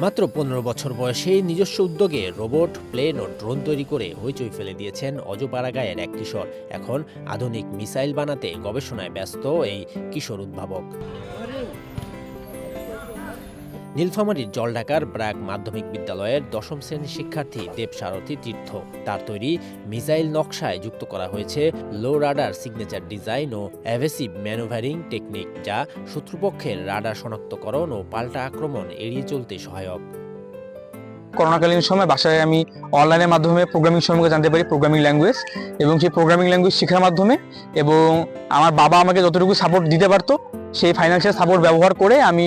মাত্র পনেরো বছর বয়সে নিজস্ব উদ্যোগে রোবট, প্লেন ও ড্রোন তৈরি করে হইচই ফেলে দিয়েছেন অজপাড়াগায়ের এক কিশোর। এখন আধুনিক মিসাইল বানাতে গবেষণায় ব্যস্ত এই কিশোর উদ্ভাবক। নীলফামারীর জলঢাকার ব্র্যাক মাধ্যমিক বিদ্যালয়ের দশম শ্রেণির শিক্ষার্থী দেবসারথী তীর্থ। তার তৈরি মিসাইল নকশায় যুক্ত করা হয়েছে লো রাডার সিগনেচার ডিজাইন ও অ্যাভেসিভ ম্যানুভারিং টেকনিক, যা শত্রুপক্ষের রাডার শনাক্তকরণ ও পাল্টা আক্রমণ এড়িয়ে চলতে সহায়ক। করোনাকালীন সময় বাসায় আমি অনলাইনের মাধ্যমে প্রোগ্রামিং সম্পর্কে জানতে পারি প্রোগ্রামিং ল্যাঙ্গুয়েজ এবং সেই প্রোগ্রামিং ল্যাঙ্গুয়েজ শেখার মাধ্যমে এবং আমার বাবা আমাকে যতটুকু সাপোর্ট দিতে পারতো, সেই ফাইন্যান্সিয়াল সাপোর্ট ব্যবহার করে আমি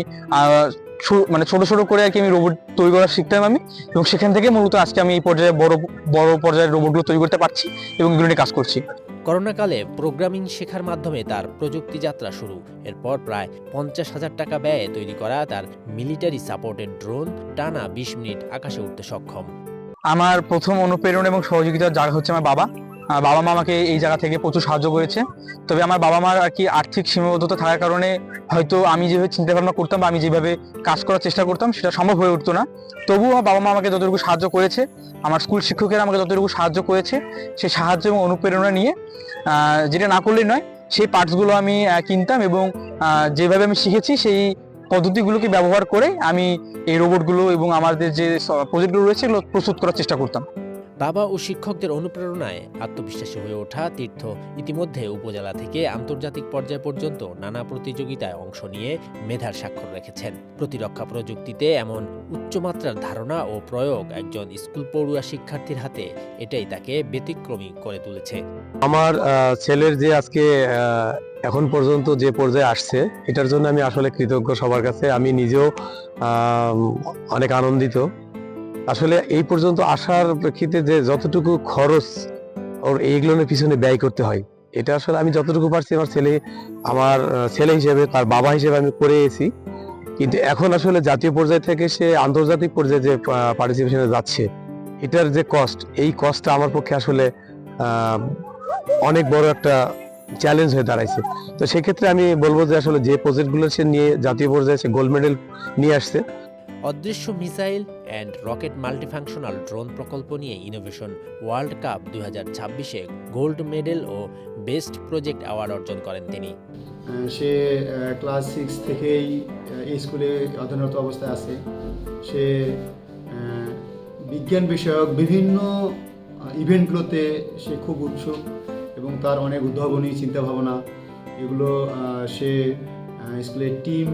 মানে ছোট ছোট করে আর কি আমি রোবট তৈরি করা শিখতাম আমি। এবং সেখান থেকে মূলত আজকে আমি এই পর্যায়ে বড় বড় পর্যায়ের রোবটগুলো তৈরি করতে পারছি এবং এগুলো নিয়ে কাজ করছি। করোনাকালে প্রোগ্রামিং শেখার মাধ্যমে তার প্রযুক্তি যাত্রা শুরু। এরপর প্রায় পঞ্চাশ হাজার টাকা ব্যয়ে তৈরি করা তার মিলিটারি সাপোর্টেড ড্রোন টানা বিশ মিনিট আকাশে উঠতে সক্ষম। আমার প্রথম অনুপ্রেরণা এবং সহযোগিতার জায়গা হচ্ছে আমার বাবা। বাবা মা আমাকে এই জায়গা থেকে প্রচুর সাহায্য করেছে। তবে আমার বাবা মার আর কি আর্থিক সীমাবদ্ধতা থাকার কারণে হয়তো আমি যেভাবে চিন্তা ভাবনা করতাম বা আমি যেভাবে কাজ করার চেষ্টা করতাম, সেটা সম্ভব হয়ে উঠতো না। তবুও আমার বাবা মা আমাকে যতটুকু সাহায্য করেছে, আমার স্কুল শিক্ষকেরা আমাকে যতটুকু সাহায্য করেছে, সেই সাহায্য এবং অনুপ্রেরণা নিয়ে যেটা না করলেই নয়, সেই পার্টসগুলো আমি কিনতাম এবং যেভাবে আমি শিখেছি, সেই পদ্ধতিগুলোকে ব্যবহার করে আমি এই রোবটগুলো এবং আমাদের যে প্রজেক্টগুলো রয়েছে, এগুলো প্রস্তুত করার চেষ্টা করতাম। বাবা ও শিক্ষকদের অনুপ্রেরণায় আত্মবিশ্বাসী হয়ে ওঠা তীর্থ ইতিমধ্যে উপজেলা থেকে আন্তর্জাতিক পর্যায় পর্যন্ত নানা প্রতিযোগিতায় অংশ নিয়ে মেধার স্বাক্ষর রেখেছেন। প্রতিরক্ষা প্রযুক্তিতে এমন উচ্চমাত্রার ধারণা ও প্রয়োগ একজন স্কুল পড়ুয়া শিক্ষার্থীর হাতে, এটাই তাকে ব্যতিক্রমী করে তুলেছে। আমার ছেলের যে আজকে এখন পর্যন্ত যে পর্যায়ে আসছে, এটার জন্য আমি আসলে কৃতজ্ঞ সবার কাছে। আমি নিজেও অনেক আনন্দিত। আসলে এই পর্যন্ত আসার প্রেক্ষিতে যে যতটুকু খরচ ওর এইগুলোর পিছনে ব্যয় করতে হয়, এটা আসলে আমি যতটুকু পারছি আমার ছেলে আমার ছেলে হিসেবে, তার বাবা হিসেবে আমি করে এসেছি। কিন্তু এখন আসলে জাতীয় পর্যায় থেকে সে আন্তর্জাতিক পর্যায়ে যে পার্টিসিপেশনে যাচ্ছে, এটার যে কস্ট এই কস্টটা আমার পক্ষে আসলে অনেক বড় একটা চ্যালেঞ্জ হয়ে দাঁড়াইছে। তো সেক্ষেত্রে আমি বলব যে আসলে যে প্রজেক্টগুলো সে নিয়ে, জাতীয় পর্যায়ে সে গোল্ড মেডেল নিয়ে আসছে অদৃশ্য missile and rocket multifunctional drone প্রকল্প নিয়ে ইনোভেশন ওয়ার্ল্ড কাপ দুই হাজার ছাব্বিশে গোল্ড মেডেল ও বেস্ট প্রজেক্ট অ্যাওয়ার্ড অর্জন করেন তিনি। সে ক্লাস সিক্স থেকেই এই স্কুলে অধ্যয়নরত অবস্থায় আছে। সে বিজ্ঞান বিষয়ক বিভিন্ন ইভেন্টগুলোতে সে খুব উৎসুক এবং তার অনেক উদ্ভাবনী চিন্তাভাবনা। এগুলো সে স্কুলের টিম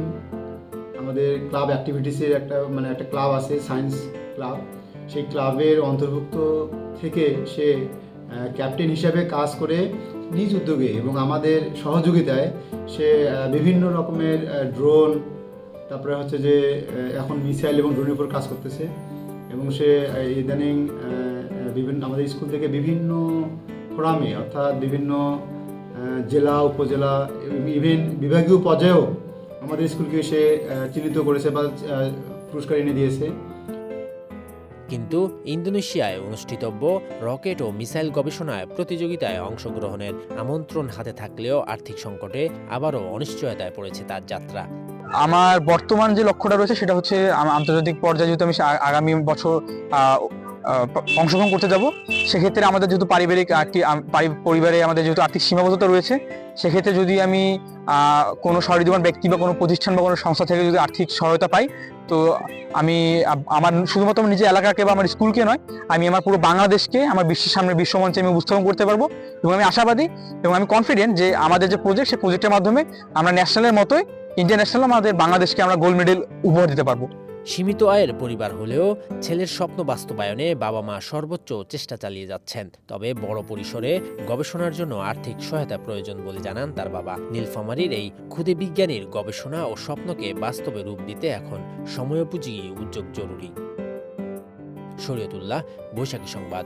আমাদের ক্লাব অ্যাক্টিভিটিসের একটা মানে একটা ক্লাব আছে সায়েন্স ক্লাব সেই ক্লাবের অন্তর্ভুক্ত থেকে সে ক্যাপ্টেন হিসাবে কাজ করে নিজ উদ্যোগে এবং আমাদের সহযোগিতায় সে বিভিন্ন রকমের ড্রোন তারপরে হচ্ছে যে এখন মিসাইল এবং ড্রোনের উপর কাজ করতেছে এবং সে ইদানিং বিভিন্ন, আমাদের স্কুল থেকে বিভিন্ন ফোরামে অর্থাৎ বিভিন্ন জেলা, উপজেলা, ইভেন বিভাগীয় পর্যায়েও আমাদের স্কুলকে সে চিহ্নিত করেছে বা পুরস্কার এনে দিয়েছে। কিন্তু ইন্দোনেশিয়ায় অনুষ্ঠিতব্য রকেট ও মিসাইল গবেষণায় প্রতিযোগিতায় অংশগ্রহণের আমন্ত্রণ হাতে থাকলেও আর্থিক সংকটে আবারও অনিশ্চয়তায় পড়েছে তার যাত্রা। আমার বর্তমান যে লক্ষ্যটা রয়েছে সেটা হচ্ছে আন্তর্জাতিক পর্যায়ে যেহেতু আমি আগামী বছর অংশগ্রহণ করতে যাব। সেক্ষেত্রে আমাদের যেহেতু পারিবারিক একটি পরিবারে আমাদের যেহেতু আর্থিক সীমাবদ্ধতা রয়েছে, সেক্ষেত্রে যদি আমি কোনো সহৃদমান ব্যক্তি বা কোনো প্রতিষ্ঠান বা কোনো সংস্থা থেকে যদি আর্থিক সহায়তা পাই, তো আমি আমার শুধুমাত্র নিজের এলাকাকে বা আমার স্কুলকে নয়, আমি আমার পুরো বাংলাদেশকে, আমার বিশ্বের সামনে বিশ্বমঞ্চে আমি উপস্থাপন করতে পারব এবং আমি আশাবাদী এবং আমি কনফিডেন্ট যে আমাদের যে প্রজেক্ট সেই প্রজেক্টের মাধ্যমে আমরা ন্যাশনালের মতোই ইন্টারন্যাশনাল আমাদের বাংলাদেশকে আমরা গোল্ড মেডেল উপহার দিতে পারব। সীমিত আয়ের পরিবার হলেও ছেলের স্বপ্ন বাস্তবায়নে বাবা মা সর্বোচ্চ চেষ্টা চালিয়ে যাচ্ছেন। তবে বড় পরিসরে গবেষণার জন্য আর্থিক সহায়তা প্রয়োজন বলে জানান তার বাবা। নীলফামারীর এই ক্ষুদে বিজ্ঞানীর গবেষণা ও স্বপ্নকে বাস্তবে রূপ দিতে এখন সময়োপযোগী উদ্যোগ জরুরি। শরীয়তুল্লাহ, বৈশাখী সংবাদ।